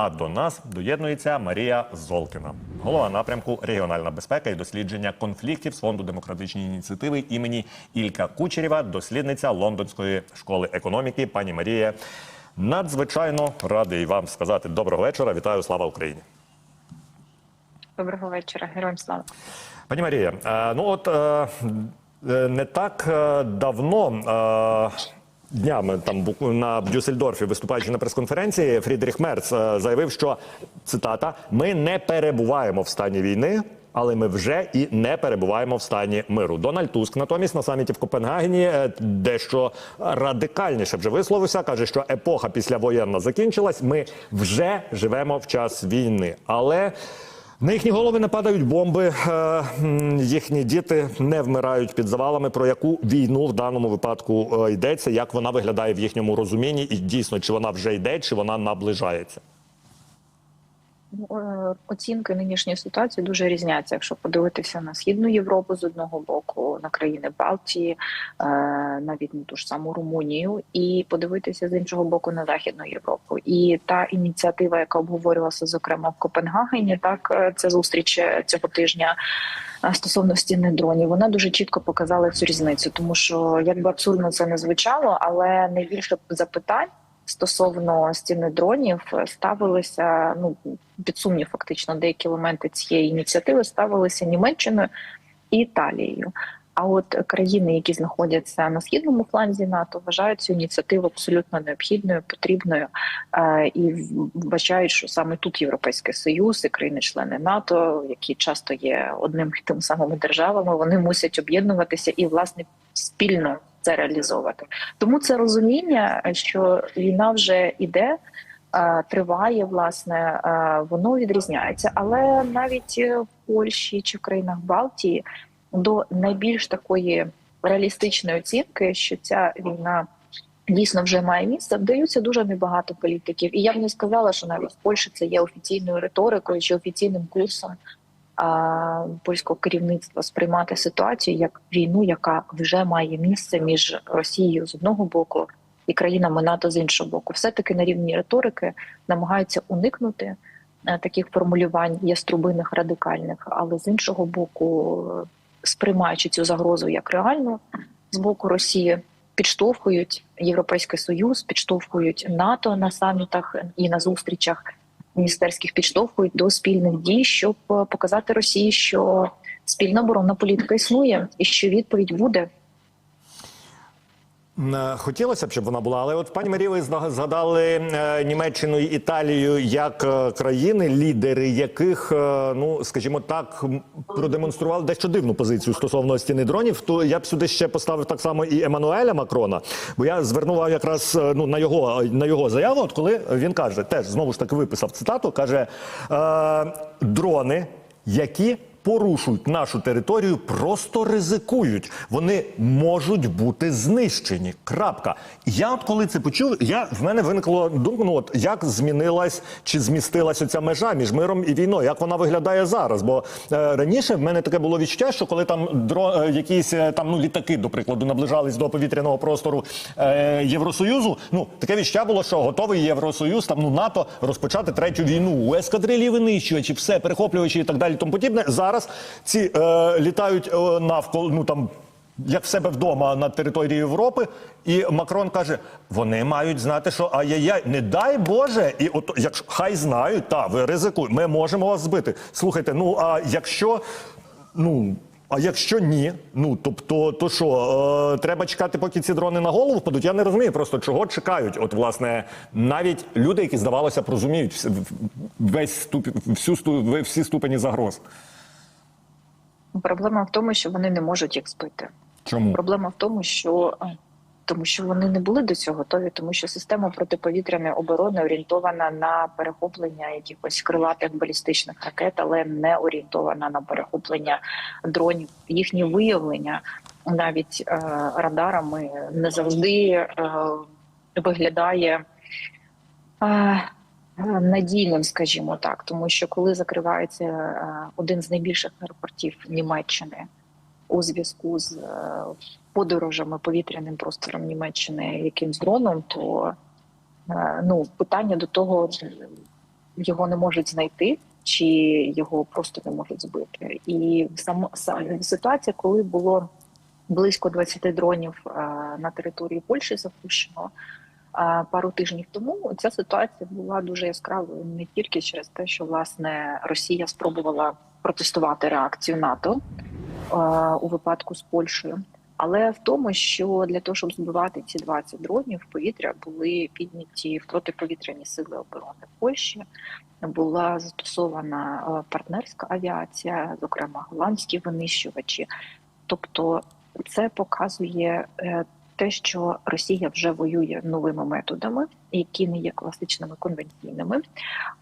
А до нас доєднується Марія Золкіна, голова напрямку регіональна безпека і дослідження конфліктів з фонду демократичної ініціативи імені Ілька Кучерєва, дослідниця Лондонської школи економіки. Пані Марія, надзвичайно радий вам сказати доброго вечора. Вітаю, слава Україні. Доброго вечора, героям слава. Пані Марія, е, ну от е, е, не так давно. Днями там на Дюссельдорфі, виступаючи на прес-конференції, Фрідріх Мерц е, заявив, що цитата: ми не перебуваємо в стані війни, але ми вже і не перебуваємо в стані миру. Дональд Туск натомість на саміті в Копенгагені е, дещо радикальніше вже висловився. каже, що епоха післявоєнна закінчилась. Ми вже живемо в час війни, але. На їхні голови не падають бомби, е, їхні діти не вмирають під завалами. Про яку війну в даному випадку е, йдеться, як вона виглядає в їхньому розумінні, і дійсно чи вона вже йде, чи вона наближається? Ну, е, Оцінки нинішньої ситуації дуже різняться. Якщо подивитися на східну Європу з одного боку, на країни Балтії, е, навіть на ту ж саму Румунію, і подивитися з іншого боку на Західну Європу. І та ініціатива, яка обговорювалася зокрема в Копенгагені, так е, це зустріч цього тижня. Стосовно стіни дронів, вона дуже чітко показала цю різницю, тому що як би абсурдно це не звучало, але найбільше запитань стосовно стіни дронів ставилися ну під сумнів, фактично, деякі елементи цієї ініціативи ставилися Німеччиною і Італією. А от країни, які знаходяться на східному фланзі НАТО, вважають цю ініціативу абсолютно необхідною, потрібною е, і вбачають, що саме тут Європейський Союз і країни-члени НАТО, які часто є одним тим самими державами, вони мусять об'єднуватися і власне спільно це реалізовувати. Тому це розуміння, що війна вже іде. Триває власне, воно відрізняється, але навіть в Польщі чи в країнах Балтії до найбільш такої реалістичної оцінки, що ця війна дійсно вже має місце, вдаються дуже небагато політиків. І я б не сказала, що навіть в Польщі це є офіційною риторикою чи офіційним курсом польського керівництва сприймати ситуацію як війну, яка вже має місце між Росією з одного боку і країнами НАТО з іншого боку. Все таки на рівні риторики намагаються уникнути е, таких формулювань яструбиних радикальних, але з іншого боку, сприймаючи цю загрозу як реальну з боку Росії. Підштовхують Європейський Союз, підштовхують НАТО на самітах і на зустрічах міністерських підштовхують до спільних дій, щоб е, показати Росії, що спільна оборонна політика існує, і що відповідь буде. Е, Хотілося б, щоб вона була, але от пані Марія, ви згадали е, Німеччину і Італію як е, країни, лідери яких, ну скажімо так, продемонстрували дещо дивну позицію стосовно стіни дронів. То я б сюди ще поставив так само і Еммануеля Макрона, бо я звернув якраз ну на його на його заяву. От коли він каже, теж знову ж таки виписав цитату, каже дрони, які порушують нашу територію, просто ризикують. Вони можуть бути знищені. Крапка. Я от коли це почув, я в мене виникла думка, ну от як змінилась чи змістилась оця межа між миром і війною, як вона виглядає зараз? Бо е, раніше в мене таке було відчуття, що коли там дро, е, якісь е, там ну літаки, до прикладу, наближались до повітряного простору е, Євросоюзу, ну таке відчуття було, що готовий Євросоюз, там ну НАТО розпочати третю війну. У ескадрилі винищувачі, все перехоплювачі і так далі. Тому подібне. Зараз ці е, літають е, навколо, ну там. Як в себе вдома на території Європи, і Макрон каже: вони мають знати, що ай-яй-яй, не дай Боже, і от якщо хай знають, та ви ризикуєте, ми можемо вас збити. Слухайте, ну а якщо ну. А якщо ні, ну тобто, то що е, треба чекати, поки ці дрони на голову впадуть? Я не розумію просто чого чекають. От власне навіть люди, які здавалося б розуміють весь ступ, всю всі ступені загроз. Проблема в тому, що вони не можуть їх збити. Чому Проблема в тому, що е, тому що вони не були до цього готові, тому що система протиповітряної оборони орієнтована на перехоплення якихось крилатих балістичних ракет, але не орієнтована на перехоплення дронів. Їхнє виявлення навіть е, радарами не завжди е, виглядає. Е, Надійним, скажімо так, тому що коли закривається е, один з найбільших аеропортів Німеччини у зв'язку з е, подорожами повітряним простором Німеччини якимсь дроном, то е, ну питання до того, його не можуть знайти, чи його просто не можуть збити. І сам, сам ситуація, коли було близько 20 дронів е, на території Польщі запущено. Пару тижнів тому ця ситуація була дуже яскравою не тільки через те, що власне Росія спробувала протестувати реакцію НАТО у випадку з Польщею, але в тому, що для того, щоб збивати ці 20 дронів, в повітря були підняті протиповітряні сили оборони Польщі. Була застосована партнерська авіація, зокрема голландські винищувачі. Тобто, це показує е, те, що Росія вже воює новими методами, які не є класичними конвенційними.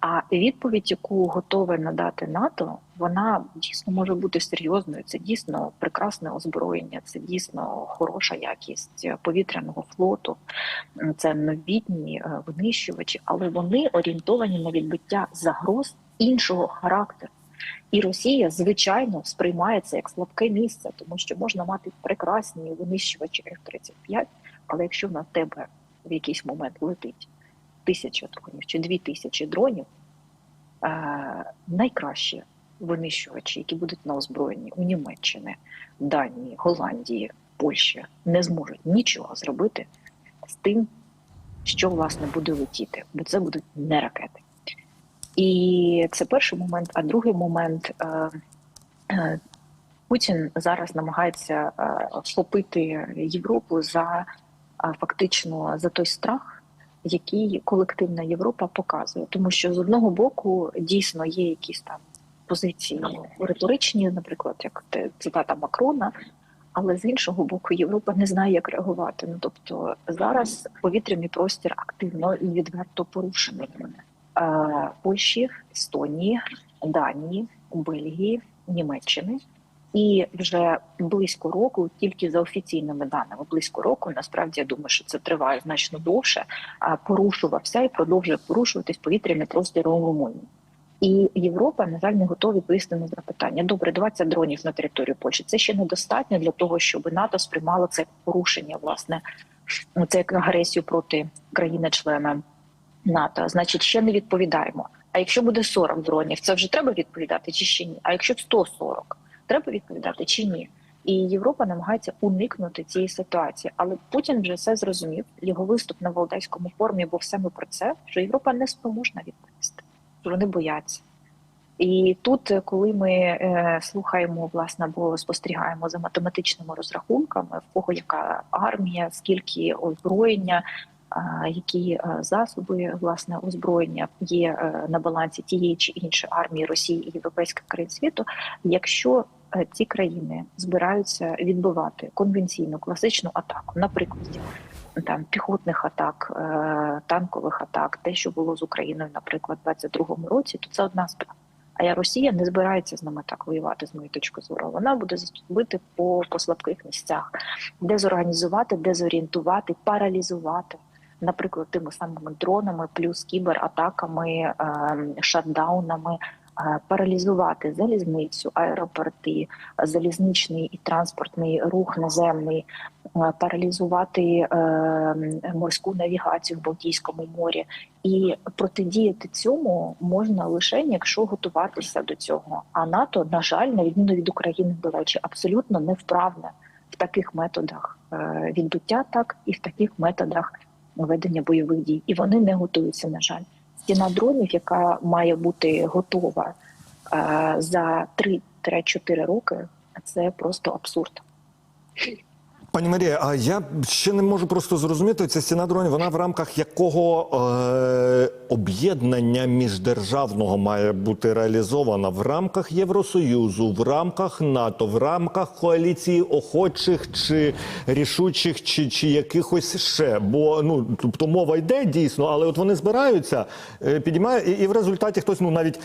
А відповідь, яку готове надати НАТО, вона дійсно може бути серйозною. Це дійсно прекрасне озброєння, це дійсно хороша якість повітряного флоту, це новітні е, винищувачі, але вони орієнтовані на відбиття загроз іншого характеру. І Росія, звичайно, сприймає це як слабке місце, тому що можна мати прекрасні винищувачі F-35, але якщо на тебе в якийсь момент летить тисяча дронів чи дві тисячі дронів, е- найкращі винищувачі, які будуть на озброєнні у Німеччини, Данії, Голландії, Польщі, не зможуть нічого зробити з тим, що власне буде летіти, бо це будуть не ракети. І це перший момент. А другий момент е, е, Путін зараз намагається е, вхопити Європу за фактично за той страх, який колективна Європа показує, тому що з одного боку дійсно є якісь там позиції риторичні, наприклад, як цитата Макрона. Але з іншого боку, Європа не знає, як реагувати. Ну тобто зараз повітряний простір активно і відверто порушений. Польщі, Естонії, Данії, Бельгії, Німеччини. І вже близько року, тільки за офіційними даними, близько року, насправді я думаю, що це триває значно довше. Порушувався і продовжує порушуватись повітряний простір у Румунії. І Європа, на жаль, не готова відповісти на запитання. Добре, 20 дронів на територію Польщі. Це ще недостатньо для того, щоб НАТО сприймало це порушення, власне, ну, це як агресію проти країни-члена НАТО. Значить, ще не відповідаємо. А якщо буде 40 дронів, це вже треба відповідати чи ще ні? А якщо 140, треба відповідати чи ні? І Європа намагається уникнути цієї ситуації, але Путін вже все зрозумів. Його виступ на Валдайському форумі був саме про це, що Європа не спроможна відповісти, що вони бояться. І тут, коли ми е, слухаємо власне або спостерігаємо за математичними розрахунками, в кого яка армія, скільки озброєння, які е, засоби власне озброєння є е, на балансі тієї чи іншої армії Росії і європейських країн світу, якщо е, ці країни збираються відбивати конвенційну класичну атаку, наприклад, там піхотних атак, танкових атак, те, що було з Україною, наприклад, у 22-му році, то це одна справа. А я Росія не збирається з нами так воювати, з моєї точки зору. Вона буде бити по, по слабких місцях, дезорганізувати, дезорієнтувати, паралізувати. Наприклад, тими самими дронами, плюс кібератаками, е, шатдаунами, е, паралізувати залізницю, аеропорти, залізничний і транспортний рух наземний, е, паралізувати е, морську навігацію в Балтійському морі. І протидіяти цьому можна лише якщо готуватися до цього. А НАТО, на жаль, на відміну від України, до речі, абсолютно не вправне в таких методах е, відбиття, так і в таких методах ведення бойових дій. І вони не готуються. На жаль, стіна дронів, яка має бути готова е, за 3-4 роки, це просто абсурд. Пані Марія, а я ще не можу просто зрозуміти, ця стіна дронів, вона в рамках якого е, об'єднання міждержавного має бути реалізована в рамках Євросоюзу, в рамках НАТО, в рамках коаліції охочих чи рішучих, чи, чи якихось ще. Бо ну тобто мова йде дійсно, але от вони збираються, е, підіймає, і, і в результаті хтось ну навіть.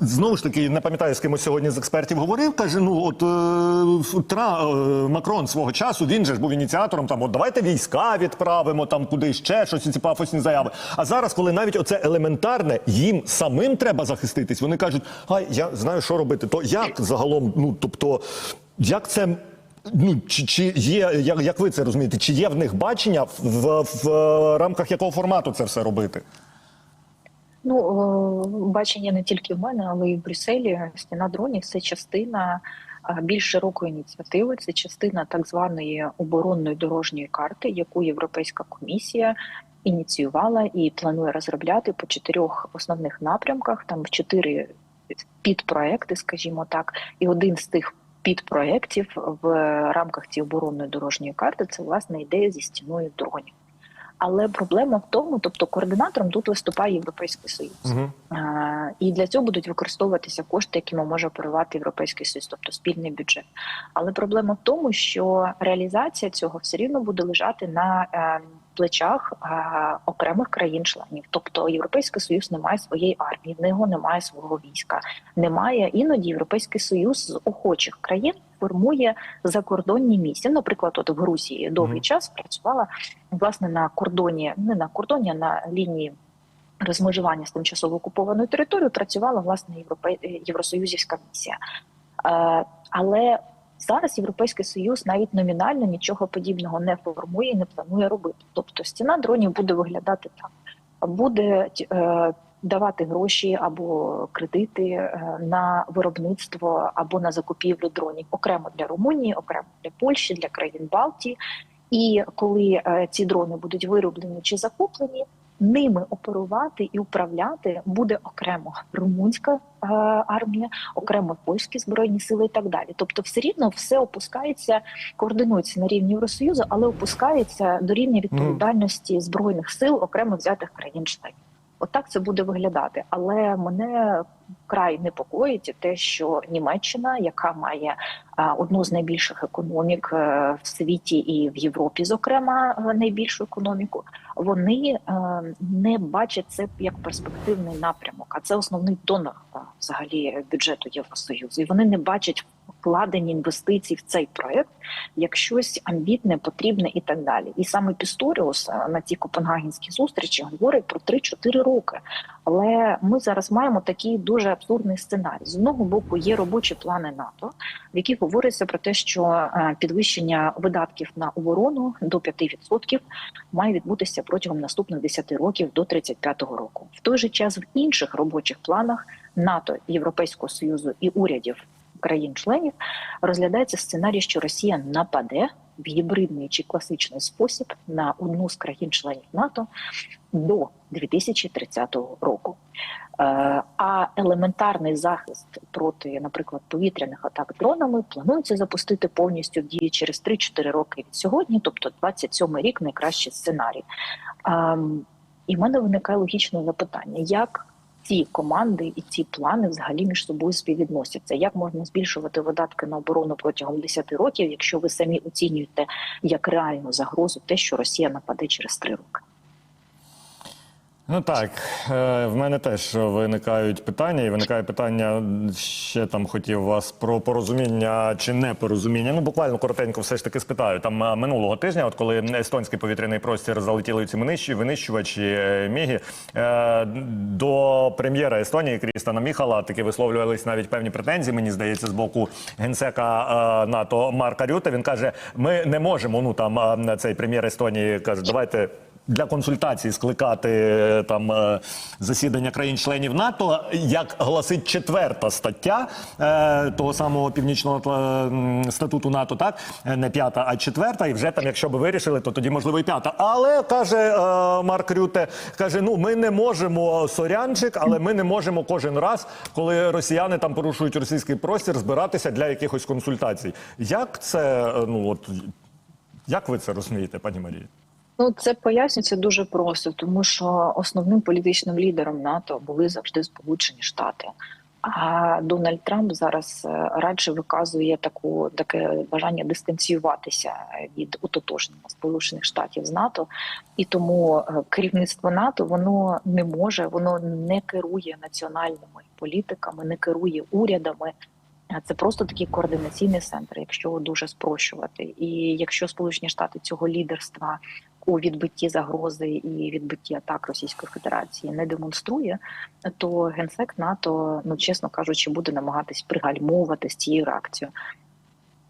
Знову ж таки, не пам'ятаю, з кимось сьогодні з експертів говорив. Каже: ну от е, Тра, е, Макрон свого часу він же ж був ініціатором. Там от давайте війська відправимо, там куди ще щось ці пафосні заяви. А зараз, коли навіть оце елементарне, їм самим треба захиститись, вони кажуть, ай, я знаю, що робити. То як загалом, ну тобто, як це. Ну чи, чи є як, як ви це розумієте? Чи є в них бачення в, в, в рамках якого формату це все робити? Ну е, бачення не тільки в мене, але й в Брюсселі. Стіна дронів це частина е, більш широкої ініціативи. Це частина так званої оборонної дорожньої карти, яку Європейська комісія ініціювала і планує розробляти по чотирьох основних напрямках. Там в чотири підпроекти, скажімо так, і один з тих. Підпроєктів в рамках цієї оборонної дорожньої карти це власне ідея зі стіною дронів. Але проблема в тому, тобто координатором тут виступає Європейський Союз. Угу. Е, І для цього будуть використовуватися кошти, якими може оперувати Європейський Союз, тобто спільний бюджет. Але проблема в тому, що реалізація цього все рівно буде лежати на е, плечах е, окремих країн-членів. Тобто Європейський Союз не має своєї армії, в нього немає свого війська, немає іноді Європейський Союз з охочих країн формує закордонні місії. Наприклад, от в Грузії довгий час працювала власне на кордоні, не на кордоні, а на лінії розмежування з тимчасово окупованою територією працювала власне європей... євросоюзівська місія. Е, але зараз Європейський Союз навіть номінально нічого подібного не формує і не планує робити. Тобто стіна дронів буде виглядати так: буде е, давати гроші або кредити е, на виробництво або на закупівлю дронів окремо для Румунії, окремо для Польщі, для країн Балтії. І коли е, ці дрони будуть вироблені чи закуплені, ними оперувати і управляти буде окремо румунська е, армія, окремо польські збройні сили і так далі. Тобто, все рівно все опускається, координується на рівні Євросоюзу, але опускається до рівня відповідальності збройних сил окремо взятих країн-членів. Отак це буде виглядати. Але мене край непокоїть те, що Німеччина, яка має одну з найбільших економік е, в світі і в Європі, зокрема е, найбільшу економіку, вони е, не бачать це як перспективний напрямок. А це основний донор е, взагалі бюджету Євросоюзу. І вони не бачать вкладені інвестицій в цей проект як щось амбітне, потрібне і так далі. І саме Пісторіус е, на цій копенгагенській зустрічі говорить про 3-4 роки. Але ми зараз маємо такий дуже абсурдний сценарій. З одного боку є робочі плани НАТО, в яких говориться про те, що е, підвищення видатків на оборону до 5% має відбутися протягом наступних 10 років до 35-го року. В той же час в інших робочих планах НАТО, Європейського союзу і урядів країн-членів розглядається сценарій, що Росія нападе в гібридний чи класичний спосіб на одну з країн-членів НАТО до 2030 року. Е, А елементарний захист проти, наприклад, повітряних атак дронами планується запустити повністю в дію через 3-4 роки від сьогодні, тобто 27 рік найкращий сценарій. Ем, І в мене виникає логічне запитання: як ці команди і ці плани взагалі між собою співвідносяться? Як можна збільшувати видатки на оборону протягом 10 років, якщо ви самі оцінюєте як реальну загрозу те, що Росія нападе через 3 роки? Ну так, е, в мене теж виникають питання, і виникає питання ще там хотів вас про порозуміння чи не порозуміння. Ну буквально коротенько все ж таки спитаю. Там е, минулого тижня, от коли естонський повітряний простір залетіли ці винищувачі е, Мігі, е, до прем'єра Естонії Крістана Міхала таки висловлювались навіть певні претензії. Мені здається, з боку генсека НАТО Марка Рюта. Він каже: ми не можемо. Ну там цей прем'єр Естонії каже, давайте для консультацій скликати е, там е, засідання країн-членів НАТО, як гласить четверта стаття е, того самого північного е, статуту НАТО, так не п'ята, а четверта. І вже там, якщо би вирішили, то тоді можливо і п'ята. Але каже е, Марк Рюте, каже: ну ми не можемо сорянчик, але ми не можемо кожен раз, коли росіяни там порушують російський простір, збиратися для якихось консультацій. Як це ну от як ви це розумієте, пані Марії? Ну, це пояснюється дуже просто, тому що основним політичним лідером НАТО були завжди Сполучені Штати. А Дональд Трамп зараз е, радше виказує таку таке бажання дистанціюватися від ототожнення Сполучених Штатів з НАТО, і тому е, керівництво НАТО воно не може, воно не керує національними політиками, не керує урядами. Це просто такий координаційний центр, якщо дуже спрощувати. І якщо Сполучені Штати цього лідерства у відбитті загрози і відбитті атак Російської Федерації не демонструє, то генсек НАТО, ну чесно кажучи, буде намагатись пригальмовувати з цією реакцією.